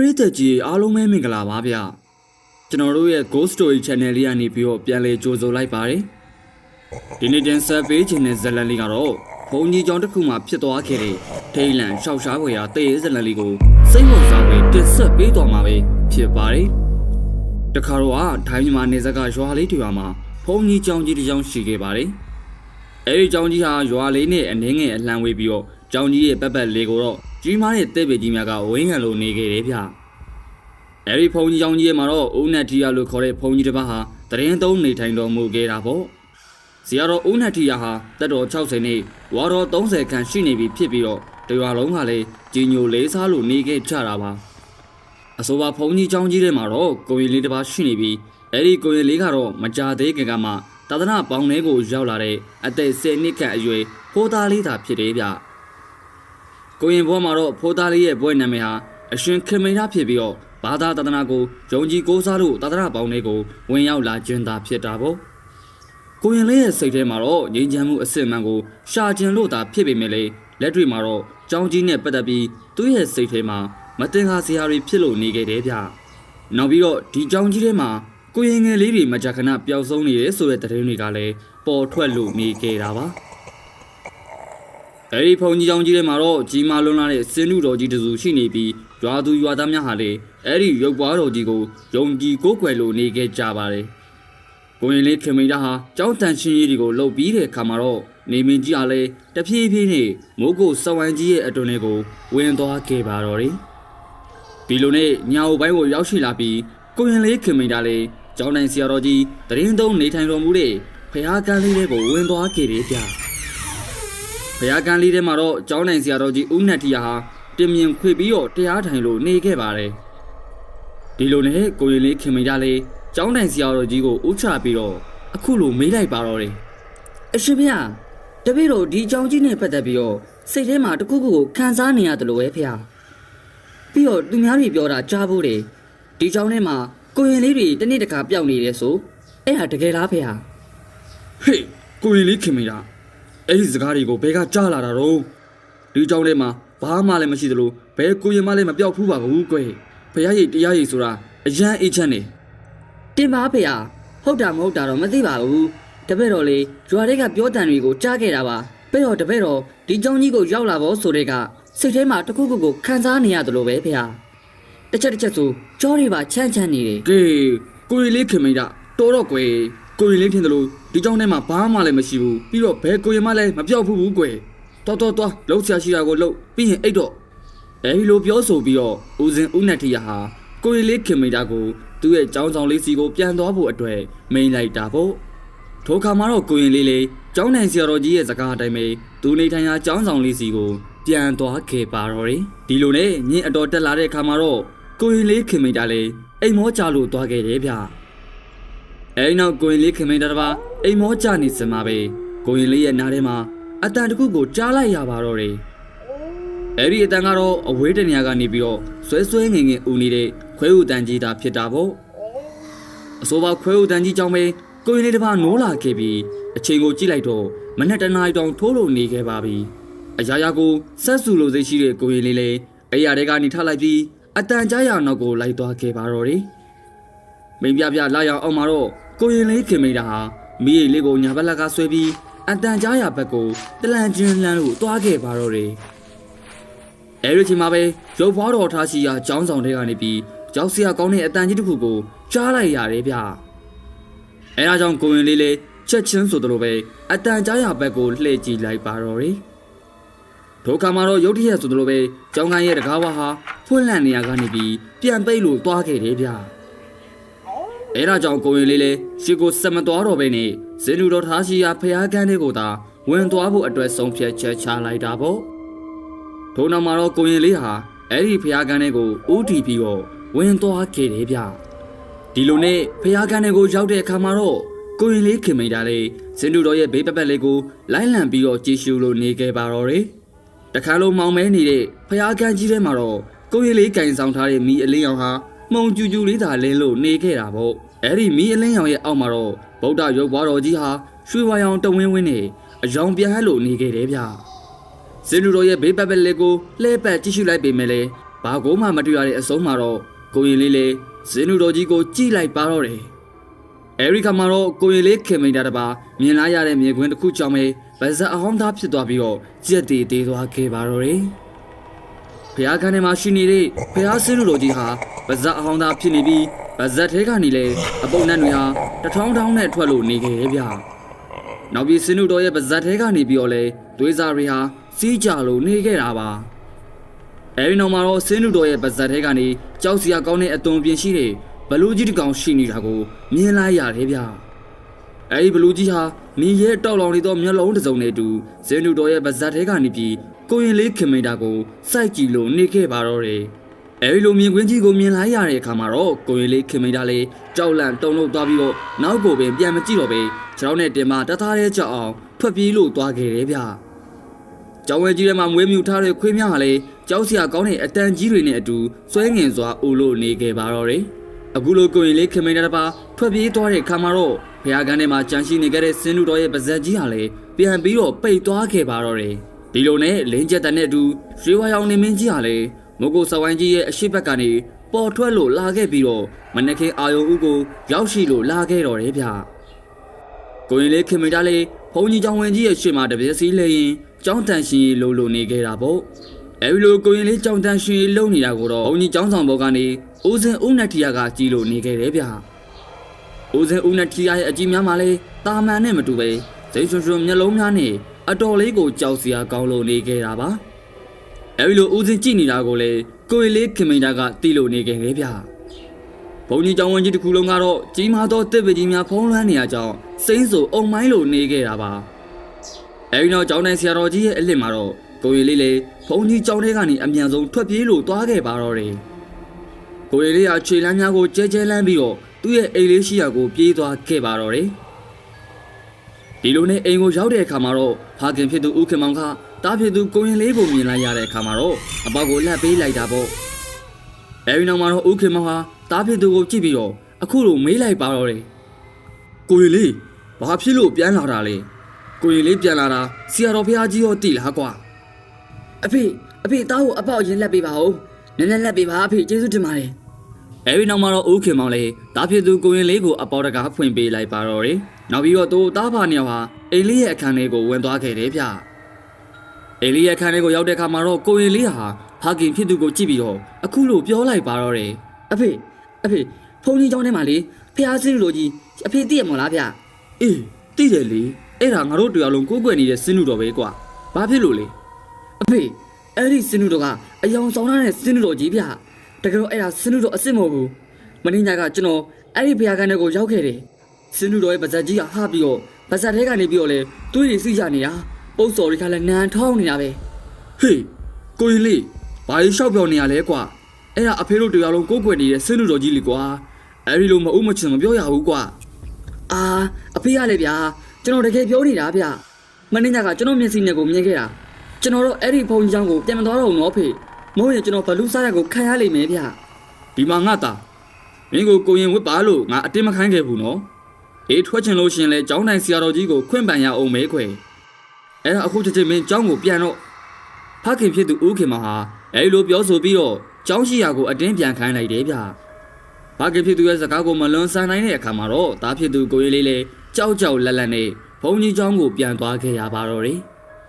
ပရိသတ်ကြီးအားလုံးပဲမင်္ဂလာပါဗျကျွန်တော်တို့ရဲ့ Ghost Story Channel လေးကနေပြီးတော့ပြန်လည်ကြိုဆိုလိုက်ပါတယ်ဒီနေ့တင်ဆက်ပေးခြင်းတဲ့ဇာတ်လမ်းလေးကတော့ဘုံကြီးကျောင်းတစ်ခုမှာဖြစ်သွားခဲ့တဲ့ထိတ်လန့်ရှောက်ရှားဖွယ်ရာတရေဇာတ်လမ်းလေးကိုစိတ်ဝင်စားပြီးတင်ဆက်ပေးတော်မှာပဲဖြစ်ပါတယ်တခါတော့ကဒိုင်းမြန်မာနေဇက်ကရွာလေးတွေမှာဘုံကြီးကျောင်းကြီးတစ်ကျောင်းရှိခဲ့ပါတယ်အဲဒီကျောင်းကြီးဟာရွာလေးနဲ့အနှင်းငယ်အလှမ်းဝေးပြီးတော့ကျောင်းကြီးရဲ့ပတ်ပတ်လေးကိုတော့ကြီးမားတဲ့တဲ့ပေကြီးများကဝင်းဟန်လိုနေခဲ့တယ်ဗျအဲဒီဖုန်ကြီးကြောင်ကြီးရဲ့မှာတော့ဦးနတ်ထီယာလို့ခေါ်တဲ့ဖုန်ကြီးတစ်ပါးဟာတရင်သုံးနေထိုင်တော်မူခဲ့တာပေါ့ဇီယာတော်ဦးနတ်ထီယာဟာတက်တော်60နှစ်ဝါတော်30ခန့်ရှိနေပြီဖြစ်ပြီးတော့တရွာလုံးကလည်းကြီးညိုလေးစားလို့နေခဲ့ကြတာပါအဆိုပါဖုန်ကြီးကြောင်ကြီးထဲမှာတော့ကိုရင်လေးတစ်ပါးရှိနေပြီးအဲဒီကိုရင်လေးကတော့မကြသေးခင်ကမှသာသနာပေါင်းထဲကိုရောက်လာတဲ့အသက်10နှစ်ခန့်အရွယ်ဖိုးသားလေးသာဖြစ်တယ်ဗျ ကိုရင်ဘွားမှာတော့ဖိုးသားလေးရဲ့ဘွဲ့နာမည်ဟာအရှင်ခင်မိန်သားဖြစ်ပြီးတော့ဘာသာတဒနာကိုယုံကြည်ကိုးစားလို့တဒနာပေါင်းတွေကိုဝင်ရောက်လာခြင်းသာဖြစ်တာပေါ့ကိုရင်လေးရဲ့စိတ်ထဲမှာတော့ငြိမ်းချမ်းမှုအစစ်အမှန်ကိုရှာကျင်လို့သာဖြစ်ပေမဲ့လေလက်တွေ့မှာတော့ကြောင်းကြီးနဲ့ပတ်သက်ပြီးသူ့ရဲ့စိတ်ထဲမှာမတင်ကားစရာတွေဖြစ်လို့နေခဲ့တယ်ဗျနောက်ပြီးတော့ဒီကြောင်းကြီးထဲမှာကိုရင်ငယ်လေးတွေမကြခဏပျောက်ဆုံးနေတယ်ဆိုတဲ့သတင်းတွေကလည်းပေါ်ထွက်လို့နေခဲ့တာပါ အဲဒီဖုန်ကြီးကြောင်ကြီးထဲမှာတော့ကြီးမားလွန်းလာတဲ့စင်းလူတော်ကြီးတစုရှိနေပြီးရွာသူရွာသားများဟာလည်းအဲဒီရုပ်ပွားတော်ကြီးကိုယုံကြည်ကိုးကွယ်လို့နေခဲ့ကြပါတယ်။ကိုရင်လေးခင်မိတာဟာကြောင်းတန်ရှင်ကြီးတွေကိုလှုပ်ပြီးတဲ့အခါမှာတော့နေမင်းကြီးအားလည်းတဖြည်းဖြည်းနဲ့မိုးကိုစဝိုင်းကြီးရဲ့အတွင်တွေကိုဝင်သွားခဲ့ပါတော့တယ်။ဒီလိုနဲ့ညာအုပ်ပိုင်းကိုရောက်ရှိလာပြီးကိုရင်လေးခင်မိတာလည်းကျောင်းတိုင်းဆရာတော်ကြီးတရင်သုံးနေထိုင်တော်မူတဲ့ဖះကန်းလေးတွေကိုဝင်သွားခဲ့တယ်ဗျ။ ဘုရားကံလေးထဲမှာတော့ကျောင်းနိုင်ဆရာတော်ကြီးဦးနတ်တီယာဟာတင်မြင်ခွေပြီးတော့တရားထိုင်လို့နေခဲ့ပါတယ်ဒီလိုနဲ့ကိုရင်လေးခင်မိတာလေးကျောင်းနိုင်ဆရာတော်ကြီးကိုဥချပြီးတော့အခုလိုမေးလိုက်ပါတော့တယ်အရှင်ဖေ။တပည့်တော်ဒီအကြောင်းကြီးနဲ့ပတ်သက်ပြီးတော့စိတ်ထဲမှာတစ်ခုခုကိုခံစားနေရတယ်လို့ပဲဖေ။ပြီးတော့သူများတွေပြောတာကြားဖို့တယ်။ဒီအကြောင်းထဲမှာကိုရင်လေးတွေတစ်နေ့တစ်ခါပျောက်နေတယ်ဆိုအဲ့ဟာတကယ်လားဖေ။ဟေးကိုရင်လေးခင်မိတာ အဲ့ဒီစကားတွေကိုဘယ်ကကြားလာတာတော့ဒီကျောင်းထဲမှာဘာမှလည်းမရှိသလိုဘယ်ကိုရင်မှလည်းမပြောက်ဘူးပါဘူးကွယ်ဘုရားရိပ်တရားရိပ်ဆိုတာအရန်အေးချမ်းနေတင်ပါဖေ။ဟုတ်တာမဟုတ်တာတော့မသိပါဘူး။တပည့်တော်လေရွာတွေကပြောတန်တွေကိုကြားခဲ့တာပါ။ပြီးတော့တပည့်တော်ဒီအကြောင်းကြီးကိုရောက်လာဖို့ဆိုတဲ့ကစိတ်ထဲမှာတစ်ခုခုကိုခံစားနေရတယ်လို့ပဲဖေ။တစ်ချက်တစ်ချက်ဆိုကြောတွေပါချမ်းချမ်းနေတယ်ကဲကိုရင်လေးခင်မိတာတော်တော့ကွယ် ကိုရင်လေးထင်တယ်လို့ဒီကျောင်းထဲမှာဘာမှလည်းမရှိဘူးပြီးတော့ဘယ်ကိုရင်မှလည်းမပြောက်ဘူးဘူးကွယ်တော်တော်တော်လှုပ်ရှားရှိတာကိုလှုပ်ပြီးရင်အိတ်တော့အဲဒီလိုပြောဆိုပြီးတော့ဦးစင်ဦးနတ်ထီယာဟာကိုရင်လေးခင်မိတာကိုသူ့ရဲ့ကျောင်းဆောင်လေးစီကိုပြန်သွားဖို့အတွက်မိန်လိုက်တာပေါ့ထိုခါမှာတော့ကိုရင်လေးလေးကျောင်းနိုင်ဆရာတော်ကြီးရဲ့စကားအတိုင်းပဲသူနေထိုင်ရာကျောင်းဆောင်လေးစီကိုပြန်သွားခဲ့ပါတော့တယ်ဒီလိုနဲ့ညင်အတော်တက်လာတဲ့ခါမှာတော့ကိုရင်လေးခင်မိတာလေးအိမ်မောကြလို့သွားခဲ့တယ်ဗျ အဲဒီနောက်ကိုရင်လေးခင်မင်းတတစ်ပါးအိမ်မောကြနေစမှာပဲကိုရင်လေးရဲ့နားထဲမှာအတန်တစ်ခုကိုကြားလိုက်ရပါတော့တယ်အဲဒီအတန်ကတော့အဝေးတနေရာကနေပြီးတော့ဆွဲဆွဲငင်ငင်ဦးနေတဲ့ခွဲဦးတန်ကြီးတာဖြစ်တာပေါ့အဆိုပါခွဲဦးတန်ကြီးကြောင့်ပဲကိုရင်လေးတစ်ပါးနိုးလာခဲ့ပြီးအချိန်ကိုကြည့်လိုက်တော့မနက်တနာရီတောင်ထိုးလို့နေခဲ့ပါပြီအရာရာကိုဆက်စုလိုစိတ်ရှိတဲ့ကိုရင်လေးလည်းအဲ့ရတဲ့ကနေထလိုက်ပြီးအတန်ကြားရနောက်ကိုလိုက်သွားခဲ့ပါတော့တယ်မိန်ပြပြလာရောက်အောင်မှာတော့ ကိုရင်လေးခင်မိတာဟာမိရိတ်လေးကိုညာဘက်လက်ကဆွဲပြီးအတန်ကြားရဘက်ကိုတလန်ချင်းလန်းလို့တွားခဲ့ပါတော့တယ်အဲဒီချိန်မှာပဲရုပ်ဘွားတော်ထားရှိရာကျောင်းဆောင်တွေကနေပြီးကြောက်စရာကောင်းတဲ့အတန်ကြီးတစ်ခုကိုကြားလိုက်ရတယ်ဗျအဲဒါကြောင့်ကိုရင်လေးလေးချက်ချင်းဆိုသလိုပဲအတန်ကြားရဘက်ကိုလှည့်ကြည့်လိုက်ပါတော့တယ်ဒုက္ခမှာတော့ရုတ်တရက်ဆိုသလိုပဲကျောင်းကန်းရဲ့တကားဝါဟာဖွင့်လန့်နေရကနေပြီးပြန်ပိတ်လို့တွားခဲ့တယ်ဗျ အဲဒါကြောင့်ကိုရင်လေးလေးရှီကိုစက်မသွားတော့ပဲနဲ့ဇင်းလူတော်ထားရှိရာဖျားကန်းတွေကိုသာဝင်သွားဖို့အတွက်ဆုံးဖြတ်ချက်ချလိုက်တာပေါ့ထို့နောက်မှာတော့ကိုရင်လေးဟာအဲ့ဒီဖျားကန်းတွေကိုဥတီပြီးတော့ဝင်သွားခဲ့တယ်ဗျဒီလိုနဲ့ဖျားကန်းတွေကိုရောက်တဲ့အခါမှာတော့ကိုရင်လေးခင်မိတာလေးဇင်းလူတော်ရဲ့ဘေးပက်ပက်လေးကိုလိုက်လံပြီးတော့ကြည့်ရှုလို့နေခဲ့ပါတော့တယ်တခါလုံးမောင်မဲနေတဲ့ဖျားကန်းကြီးထဲမှာတော့ကိုရင်လေးကင်ဆောင်ထားတဲ့မိအလင်းရောင်ဟာ မှုံကျူကျူလေးသာလင်းလို့နေခဲ့တာပေါ့အဲ့ဒီမီးအလင်းရောင်ရဲ့အောက်မှာတော့ဗုဒ္ဓရုပ်ဘွားတော်ကြီးဟာရွှေဝါရောင်တဝင်းဝင်းနဲ့အယောင်ပြဟတ်လို့နေခဲ့တယ်ဗျဇင်းလူတော်ရဲ့ဘေးပတ်ပက်လေးကိုလှဲပတ်ကြည့်ရှုလိုက်ပေမဲ့လည်းဘာကိုမှမတွေ့ရတဲ့အဆုံးမှာတော့ကိုရင်လေးလေးဇင်းနူတော်ကြီးကိုကြိလိုက်ပါတော့တယ်။အဲဒီခါမှာတော့ကိုရင်လေးခင်မိန်တာတပါမြင်လာရတဲ့မြေခွင်းတစ်ခုကြောင့်ပဲဗဇက်အဟောင်းသားဖြစ်သွားပြီးတော့ကြက်တီသေးသွားခဲ့ပါတော့တယ်။ ဖျားခန်းထဲမှာရှိနေတဲ့ဖျားစင်းနူတော်ကြီးဟာဗဇက်အဟောင်းသားဖြစ်နေပြီးဗဇက်ထဲကနေလေအပုံနဲ့တွေဟာတထောင်းထောင်းနဲ့ထွက်လို့နေခဲ့ရဲ့ဗျ။နောက်ပြီးစင်းနုတော်ရဲ့ပါဇက်ထဲကနေပြီးတော့လဲသွေးစားတွေဟာစီးကြလို့နေခဲ့တာပါအဲဒီနောက်မှာတော့စင်းနုတော်ရဲ့ပါဇက်ထဲကနေကြောက်စရာကောင်းတဲ့အသွင်ပြင်ရှိတဲ့ဘလူးကြီးတစ်ကောင်ရှိနေတာကိုမြင်လိုက်ရတယ်ဗျအဲဒီဘလူးကြီးဟာနေရဲတောက်လောင်နေသောမျက်လုံးတစ်စုံနဲ့အတူစင်းနုတော်ရဲ့ပါဇက်ထဲကနေပြီး ကိုရင်လေးခင်မိန်တာကိုစိုက်ကြည့်လို့နေခဲ့ပါတော့တယ်အဲဒီလိုမြင်ကွင်းကြီးကိုမြင်လိုက်ရတဲ့အခါမှာတော့ကိုရင်လေးခင်မိန်တာလေးကြောက်လန့်တုန်လှုပ်သွားပြီးတော့နောက်ကိုပင်ပြန်မကြည့်တော့ပဲခြေထောက်နဲ့တင်မတသားတဲ့ကြောက်အောင်ထွက်ပြေးလို့သွားခဲ့တယ်ဗျ။ကျောင်းဝဲကြီးထဲမှာမွေးမြူထားတဲ့ခွေးများဟာလည်းကြောက်စရာကောင်းတဲ့အတန်ကြီးတွေနဲ့အတူဆွဲငင်စွာအိုလို့နေခဲ့ပါတော့တယ်။အခုလိုကိုရင်လေးခင်မိန်တာတစ်ပါထွက်ပြေးသွားတဲ့ခါမှာတော့ဖះကန်းထဲမှာကြံရှိနေခဲ့တဲ့စင်းနူတော်ရဲ့ပါဇက်ကြီးဟာလည်းပြန်ပြီးတော့ပိတ်သွားခဲ့ပါတော့တယ်။ ဒီလိုနဲ့လင်းကျက်တန်တဲ့အတူရွှေဝါရောင်နေမင်းကြီးဟာလည်းမုတ်ကိုစဝိုင်းကြီးရဲ့အရှိတ်ဘက်ကနေပေါ်ထွက်လို့လာခဲ့ပြီးတော့မနက်ခင်းအာယုံဦးကိုရောက်ရှိလို့လာခဲ့တော့တယ်ဗျ။ကိုရင်လေးခင်မိတာလေးဘုံကြီးကျောင်းဝင်ကြီးရဲ့ရှေ့မှာတပြက်စီလဲရင်ကျောင်းတန်ရှင်ကြီးလုံလုံနေခဲ့တာပေါ့အဲဒီလိုကိုရင်လေးကျောင်းတန်ရှင်ကြီးလုံနေတာကိုတော့ဘုံကြီးကျောင်းဆောင်ဘောကနေဦးစင်ဦးနတ်ထီယာကကြည်လို့နေခဲ့တယ်ဗျဦးစင်ဦးနတ်ထီယာရဲ့အကြည့်များမှလည်းတာမန်နဲ့မတူပဲစိတ်ရွှွှွှွမျက်လုံးများနဲ့ အတော်လေးကိုကြောက်စရာကောင်းလို့နေခဲ့တာပါအဲဒီလိုဦးစင်ကြည့်နေတာကိုလေကိုရင်လေးခင်မိတာကတီးလို့နေခဲ့တယ်ဗျဘုံကြီးကျောင်းဝင်းကြီးတစ်ခုလုံးကတော့ကြီးမားသောတစ်ပကြီးများဖုံးလွှမ်းနေရကြောင်းစိမ့်ဆိုအုံမိုင်းလိုနေခဲ့တာပါအဲဒီနောက်ကျောင်းတိုင်းဆရာတော်ကြီးရဲ့အလစ်မှာတော့ကိုရီလေးလေးဘုံကြီးကျောင်းထဲကနေအမြန်ဆုံးထွက်ပြေးလို့သွားခဲ့ပါတော့တယ်ကိုရီလေးကခြေလမ်းများကိုကျဲကျဲလမ်းပြီးတော့သူ့ရဲ့အိမ်လေးရှိရာကိုပြေးသွားခဲ့ပါတော့တယ် ဒီလိုနဲ့အိမ်ကိုရောက်တဲ့အခါမှာတော့ဖာခင်ဖြစ်သူဦးခင်မောင်ကတားဖြစ်သူကိုရင်လေးကိုမြင်လိုက်ရတဲ့အခါမှာတော့အပေါက်ကိုလှပ်ပေးလိုက်တာပေါ့အဲဒီနောက်မှာတော့ဦးခင်မောင်ဟာတားဖြစ်သူကိုကြည့်ပြီးတော့အခုလိုမေးလိုက်ပါတော့တယ်။ကိုရီလေးဘာဖြစ်လို့ပြန်လာတာလဲ။ကိုရီလေးပြန်လာတာဆရာတော်ဖះကြီးရောတိလားကွာအဖေအဖေသားကိုအပေါက်ရင်လက်ပေးပါဦးနည်းနည်းလက်ပေးပါအဖေကျေးဇူးတင်ပါတယ်။အဲဒီနောက်မှာတော့ဦးခင်မောင်လည်းတားဖြစ်သူကိုရင်လေးကိုအပေါ်တကားဖွင့်ပေးလိုက်ပါတော့တယ်။ နောက်ပြီးတော့သူတားဖာနေဟာအိမ်လေးရဲ့အခန်းထဲကိုဝင်သွားခဲ့တယ်ဗျ။အိမ်လေးရဲ့အခန်းထဲကိုရောက်တဲ့အခါမှာတော့ကိုရင်လေးဟာဖခင်ဖြစ်သူကိုကြည့်ပြီးတော့အခုလိုပြောလိုက်ပါတော့တယ်။အဖေအဖေဖုန်းကြီးကျောင်းထဲမှာလေဖះစင်းလိုကြီးအဖေသိရမလားဗျအေးတိတယ်လေအဲ့ဒါငါတို့တရားလုံးကိုးကွယ်နေတဲ့စင်းနုတော်ပဲကွာဘာဖြစ်လို့လဲအဖေအဲ့ဒီစင်းနူတော်ကအယောင်ဆောင်ထားတဲ့စင်းနူတော်ကြီးဗျတကယ်တော့အဲ့ဒါစင်းနူတော်အစ်စ်မဟုတ်ဘူးမင်းညာကကျွန်တော်အဲ့ဒီဖះကန်တွေကိုရောက်ခဲ့တယ် စင်းနူတော်ရဲ့ပါဇက်ကြီးကဟာပြီးတော့ပါဇက်ထဲကနေပြီးတော့လေတွေးတွေစီးကြနေတာပုတ်စော်တွေကလည်းနန်းထောင်းနေတာပဲဟေးကိုရင်လေးဘာလို့ရှောက်ပြောနေရလဲကွာအဲ့ဒါအဖေတို့တရားလုံးကိုးကွယ်နေတဲ့စင်းနုတော်ကြီးလေကွာအဲ့ဒီလိုမအုပ်မချင်မပြောရဘူးကွာအာအဖေကလည်းဗျာကျွန်တော်တကယ်ပြောနေတာဗျမင်းညာကကျွန်တော်မျက်စိနဲ့ကိုမြင်ခဲ့တာကျွန်တော်တို့အဲ့ဒီဖုန်းကြီးကျောင်းကိုပြန်မသွားတော့ဘူးနော်ဖေမဟုတ်ရင်ကျွန်တော်ဘလူးစားရက်ကိုခံရလိမ့်မယ်ဗျဒီမှာငါတာမင်းကိုကိုရင်ဝစ်ပါလို့ငါအတင်းမခိုင်းခဲ့ဘူးနော် အေးထွက်ချင်လို့ရှရင်လဲကျောင်းတိုင်းဆရာတော်ကြီးကိုခွင့်ပန်ရအောင်မဲခွေအဲ့ဒါအခုချက်ချင်းမင်းကျောင်းကိုပြန်တော့ဖခင်ဖြစ်သူဦးခင်မဟာအဲ့လိုပြောဆိုပြီးတော့ကျောင်းရှိရာကိုအတင်းပြန်ခိုင်းလိုက်တယ်ဗျဖခင်ဖြစ်သူရဲ့စကားကိုမလွန်ဆန်နိုင်တဲ့အခါမှာတော့တားဖြစ်သူကိုရင်လေးလေးကြောက်ကြောက်လက်လက်နဲ့ဘုံကြီးကျောင်းကိုပြန်သွားခဲ့ရပါတော့တယ်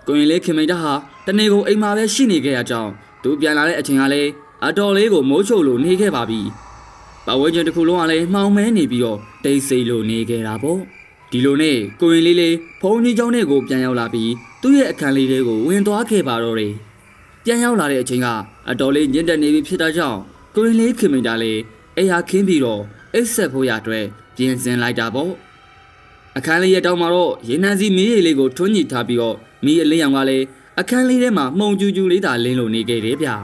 ကိုရင်လေးခင်မိန်တာဟာတနေ့ကုန်အိမ်မှာပဲရှိနေခဲ့ရကြောင်းသူပြန်လာတဲ့အချိန်ကလည်းအတော်လေးကိုမိုးချုပ်လို့နေခဲ့ပါပြီ ပဝဲကျင်တစ်ခုလုံးကလည်းမှောင်မဲနေပြီးတော့တိတ်ဆိတ်လို့နေခဲ့တာပေါ့ဒီလိုနဲ့ကိုရင်လေးလေးဖုန်းကြီးเจ้าနဲ့ကိုပြန်ရောက်လာပြီးသူ့ရဲ့အခန်းလေးတွေကိုဝင်သွားခဲ့ပါတော့တယ်ပြန်ရောက်လာတဲ့အချိန်ကအတော်လေးညစ်တက်နေပြီဖြစ်တာကြောင့်ကိုရင်လေးခင်မိန်တာလေးအိယာခင်းပြီးတော့အိတ်ဆက်ဖို့ရအတွက်ပြင်ဆင်လိုက်တာပေါ့အခန်းလေးရဲ့တောင်မှာတော့ရေနံစီမီးရည်လေးကိုထွန်းညှိထားပြီးတော့မီးအလေးရောင်ကလည်းအခန်းလေးထဲမှာမှုံကျူးကျူးလေးသာလင်းလို့နေခဲ့တယ်ဗျာ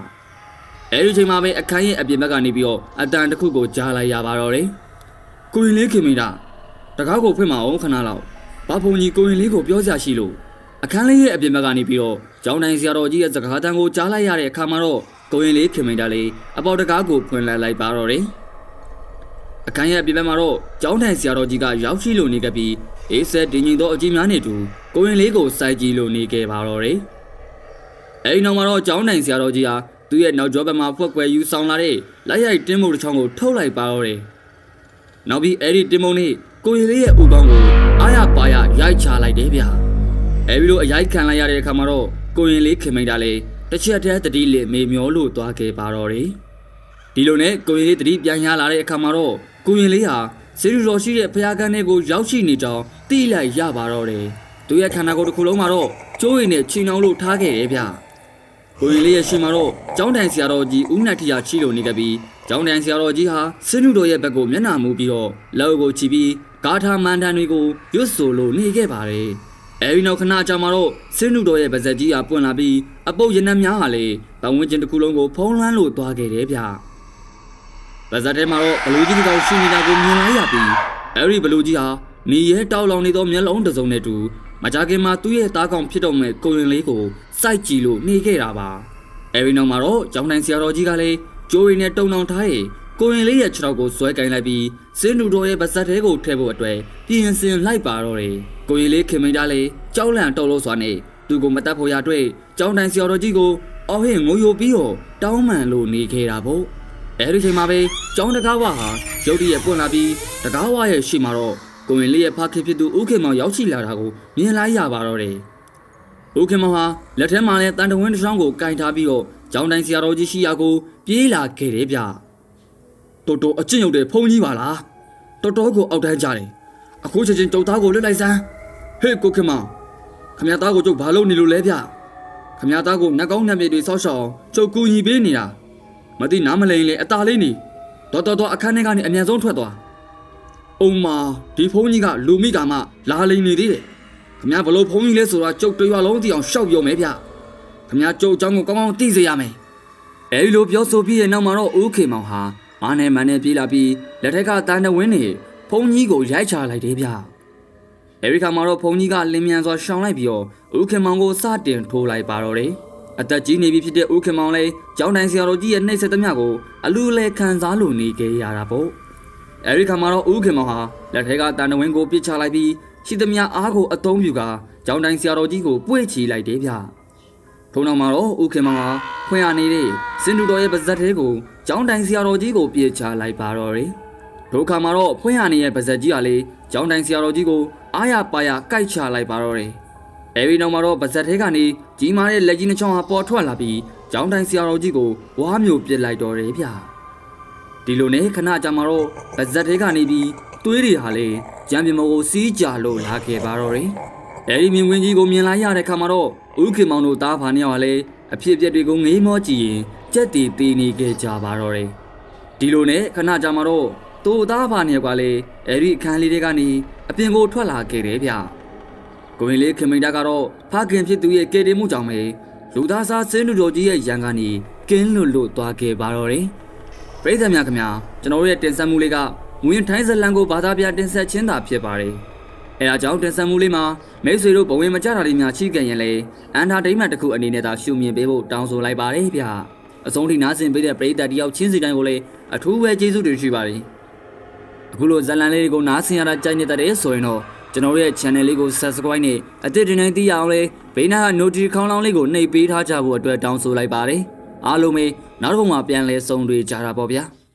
အဲဒီချိန်မှာပဲအခန်းရဲ့အပြင်ဘက်ကနေပြီးတော့အတန်တစ်ခုကိုကြားလိုက်ရပါတော့တယ်။ကိုရင်လေးခင်မိတာတကားကိုဖွင့်မအောင်ခဏလောက်။ဘာဖုန်ကြီးကိုရင်လေးကိုပြောကြရှိလို့အခန်းလေးရဲ့အပြင်ဘက်ကနေပြီးတော့ကျောင်းတိုင်းဆရာတော်ကြီးရဲ့စကားတန်ကိုကြားလိုက်ရတဲ့အခါမှာတော့ကိုရင်လေးခင်မိတာလေးအပေါတကားကိုဖွင့်လိုက်လိုက်ပါတော့တယ်။အခန်းရဲ့အပြင်ဘက်မှာတော့ကျောင်းတိုင်းဆရာတော်ကြီးကရောက်ရှိလို့နေခဲ့ပြီးအေးဆက်တင်ရင်သောအကြီးများနဲ့တူကိုရင်လေးကိုစိုက်ကြည့်လို့နေခဲ့ပါတော့တယ်။အဲဒီနောက်မှာတော့ကျောင်းနိုင်ဆရာတော်ကြီးဟာ သူ့ရဲ့နောက်ကျောဘက်မှာဖွက်ကွယ်ယူဆောင်လာတဲ့လက်ရိုက်တင်းမုတ်တစ်ချောင်းကိုထုတ်လိုက်ပါတော့တယ်။နောက်ပြီးအဲ့ဒီတင်းမုတ်နဲ့ကိုရီလေးရဲ့ဥကောင်းကိုအားရပါရရိုက်ချလိုက်တယ်ဗျ။အဲဒီလိုအရိုက်ခံလိုက်ရတဲ့အခါမှာတော့ကိုရင်လေးခင်မိန်တာလေတစ်ချက်တည်းတတိလစ်မေမျောလို့သွားခဲ့ပါတော့တယ်။ဒီလိုနဲ့ကိုရင်လေးတတိပြန်ရလာတဲ့အခါမှာတော့ကိုရင်လေးဟာစေရီတော်ရှိတဲ့ဖျားကန်းတွေကိုရောက်ရှိနေကြောင်းသိလိုက်ရပါတော့တယ်။သူရဲ့ခန္ဓာကိုယ်တစ်ခုလုံးမှာတော့ကျိုးရည်နဲ့ချီနှောင်လို့ထားခဲ့တယ်ဗျ။ ကိုရင်လေးရဲ့ရှင်မှာတော့ကျောင်းတိုင်ဆရာတော်ကြီးဦးနတ်ထီယာချီလိုနေခဲ့ပြီးကျောင်းတိုင်ဆရာတော်ကြီးဟာစင်းနုတော်ရဲ့ဘက်ကိုမျက်နှာမူပြီးတော့လက်အုပ်ကိုချီပြီးဂါထာမန္တန်တွေကိုရွတ်ဆိုလို့နေခဲ့ပါတယ်။အဲဒီနောက်ခဏကြာမှာတော့စင်းနုတော်ရဲ့ဗဇက်ကြီးဟာပွင့်လာပြီးအပုပ်ရနက်များဟာလေပဝန်းကျင်တစ်ခုလုံးကိုဖုံးလွှမ်းလို့သွားခဲ့တယ်ဗျ။ဗဇက်ထဲမှာတော့ဘလူးကြီးတစ်ကောင်ရှိနေတာကိုမြင်လိုက်ရပြီးအဲဒီဘလူးကြီးဟာနေရဲတောက်လောင်နေသောမျက်လုံးတစ်စုံနဲ့တူ မကြခင်မှာသူ့ရဲ့သားကောင်ဖြစ်တော့မဲ့ကိုရင်လေးကိုစိုက်ကြည့်လို့နေခဲ့တာပါ။အဲဒီနောက်မှာတော့ကျောင်းတိုင်ဆရာတော်ကြီးကလည်းကြိုးရည်နဲ့တုံတောင်ထားရင်ကိုရင်လေးရဲ့ခြေထောက်ကိုဆွဲကင်လိုက်ပြီးစင်းတူတော်ရဲ့ပါဇက်ထဲကိုထည့်ဖို့အတွက်ပြင်ဆင်လိုက်ပါတော့တယ်။ကိုရင်လေးခင်မိန်တာလေကြောက်လန့်တုံလို့စွာနဲ့သူကိုမတတ်ဖို့ရအတွက်ကျောင်းတိုင်ဆရာတော်ကြီးကိုအော်ဟင်ငိုယိုပြီးတော့တောင်းပန်လို့နေခဲ့တာပေါ့။အဲဒီချိန်မှာပဲကျောင်းတကားဝဟာရုတ်တရက်ပွင့်လာပြီးတကားဝရဲ့ရှေ့မှာတော့ ကိုရင်လေးရဲ့ဖခင်ဖြစ်သူဦးခင်မောင်ရောက်ရှိလာတာကိုမြင်လိုက်ရပါတော့တယ်။ဦးခင်မောင်ဟာလက်ထဲမှာလည်းတန်တဝင်းတစ်ချောင်းကိုကင်ထားပြီးတော့ကျောင်းတိုင်းဆရာတော်ကြီးရှိရာကိုပြေးလာခဲ့တယ်ဗျ။တော်တော်အကျင့်ရုပ်တဲ့ဖုန်ကြီးပါလား။တော်တော်ကိုအောက်တန်းကြတယ်။အခုချက်ချင်းကျုပ်သားကိုလွတ်လိုက်စမ်း။ဟေးကိုခင်မောင်ခမရသားကိုကျုပ်ဘာလုပ်နေလို့လဲဗျ။ခမရသားကိုနှက်ကောင်းနှက်မြေတွေဆောက်ရှောင်ကျုပ်ကူညီပေးနေတာ။မသိနားမလည်ရင်လေအตาလေးနေ။တော်တော်တော်အခန်းထဲကနေအမြန်ဆုံးထွက်သွား။ အုံမာဒီဖုန်းကြီးကလူမိကမှလာလိန်နေသေးတယ်။ခမ ्या ဘလို့ဖုန်းကြီးလဲဆိုတော့ကျုပ်တရွာလုံးသိအောင်ရှောက်ပြောမယ်ဗျ။ခမ ्या ကျုပ်အကြောင်းကိုကောင်းကောင်းသိစေရမယ်။အဲဒီလိုပြောဆိုပြီးရဲ့နောက်မှာတော့ဦးခေမောင်ဟာမာနဲ့မန်နဲ့ပြေးလာပြီးလက်ထက်ကတန်တဝင်းနေဖုန်းကြီးကိုရိုက်ချလိုက်တယ်ဗျ။အဲဒီခါမှာတော့ဖုန်းကြီးကလင်းမြန်စွာရှောင်လိုက်ပြီးတော့ဦးခေမောင်ကိုစတင်ထိုးလိုက်ပါတော့တယ်။အသက်ကြီးနေပြီဖြစ်တဲ့ဦးခေမောင်လည်းကျောင်းတိုင်ဆရာတော်ကြီးရဲ့နှိပ်စက်သမျှကိုအလူလဲခံစားလို့နေခဲ့ရတာပေါ့။ အဲဒီခါမှာတော့ဦးခင်မောင်ဟာလက်ထဲကတန်တဝင်းကိုပစ်ချလိုက်ပြီးရှိသမျှအားကိုအသုံးပြုကာကျောင်းတိုင်းဆရာတော်ကြီးကိုပွေ့ချီလိုက်တယ်ဗျ။ထုံနောက်မှာတော့ဦးခင်မောင်ဟာဖွင့်ရနေတဲ့စင်တူတော်ရဲ့ပါဇက်သေးကိုကျောင်းတိုင်းဆရာတော်ကြီးကိုပြစ်ချလိုက်ပါတော့တယ်။ဒုက္ခမှာတော့ဖွင့်ရနေတဲ့ပါဇက်ကြီးကလေကျောင်းတိုင်းဆရာတော်ကြီးကိုအားရပါရကိုက်ချလိုက်ပါတော့တယ်။အဲဒီနောက်မှာတော့ပါဇက်သေးကနေကြီးမားတဲ့လက်ကြီးနှချောင်းဟာပေါ်ထွက်လာပြီးကျောင်းတိုင်းဆရာတော်ကြီးကိုဝါမျိုးပစ်လိုက်တော့တယ်ဗျ။ ဒီလိုနဲ့ခဏကြာမှာတော့ဗဇက်သေးကနေပြီးသွေးတွေဟာလေကြံပြမကိုစီးကြလို့လာခဲ့ပါတော့တယ်။အဲဒီမြင်ကွင်းကြီးကိုမြင်လိုက်ရတဲ့ခါမှာတော့ဥခင်မောင်တို့သားဖာနှစ်ယောက်ဟာလေအဖြစ်အပျက်တွေကိုငေးမောကြည့်ရင်ကြက်တီတီနေခဲ့ကြပါတော့တယ်။ဒီလိုနဲ့ခဏကြာမှာတော့သူ့သားဖာနှစ်ယောက်ကလည်းအဲဒီအခန်းလေးတွေကနေအပြင်ကိုထွက်လာခဲ့တယ်ဗျ။ကိုရင်လေးခင်မိန်တာကတော့ဖခင်ဖြစ်သူရဲ့ကေတင်မှုကြောင့်ပဲလူသားစားစင်းလူတော်ကြီးရဲ့ရန်ကနေကင်းလွတ်လို့သွားခဲ့ပါတော့တယ်။ ပရိသတ်များခင်ဗျာကျွန်တော်တို့ရဲ့တင်ဆက်မှုလေးကငွေထိုင်းဇလန်ကိုဘာသာပြတင်ဆက်ခြင်းသာဖြစ်ပါတယ်။အဲဒါကြောင့်တင်ဆက်မှုလေးမှာမိတ်ဆွေတို့ဘဝင်မကြတာတွေများချိကြရင်လေအန်တာဒိမတ်တစ်ခုအနေနဲ့သာရှုမြင်ပေးဖို့တောင်းဆိုလိုက်ပါတယ်ဗျာ။အဆုံးထိနားဆင်ပေးတဲ့ပရိသတ်တယောက်ချင်းစီတိုင်းကိုလည်းအထူးပဲကျေးဇူးတင်ရှိပါတယ်။အခုလိုဇလန်လေးတွေကိုနားဆင်ရတာကြိုက်နေတဲ့ဆိုရင်တော့ကျွန်တော်တို့ရဲ့ channel လေးကို subscribe နဲ့အသစ်တင်နေသိရအောင်လေဘေးနားက notification ခေါင်းလောင်းလေးကိုနှိပ်ပေးထားကြဖို့အတွက်တောင်းဆိုလိုက်ပါတယ်။ အားလုံးပဲနောက်တစ်ခါမှပြန်လဲဆုံတွေ့ကြတာပေါ့ဗျာ။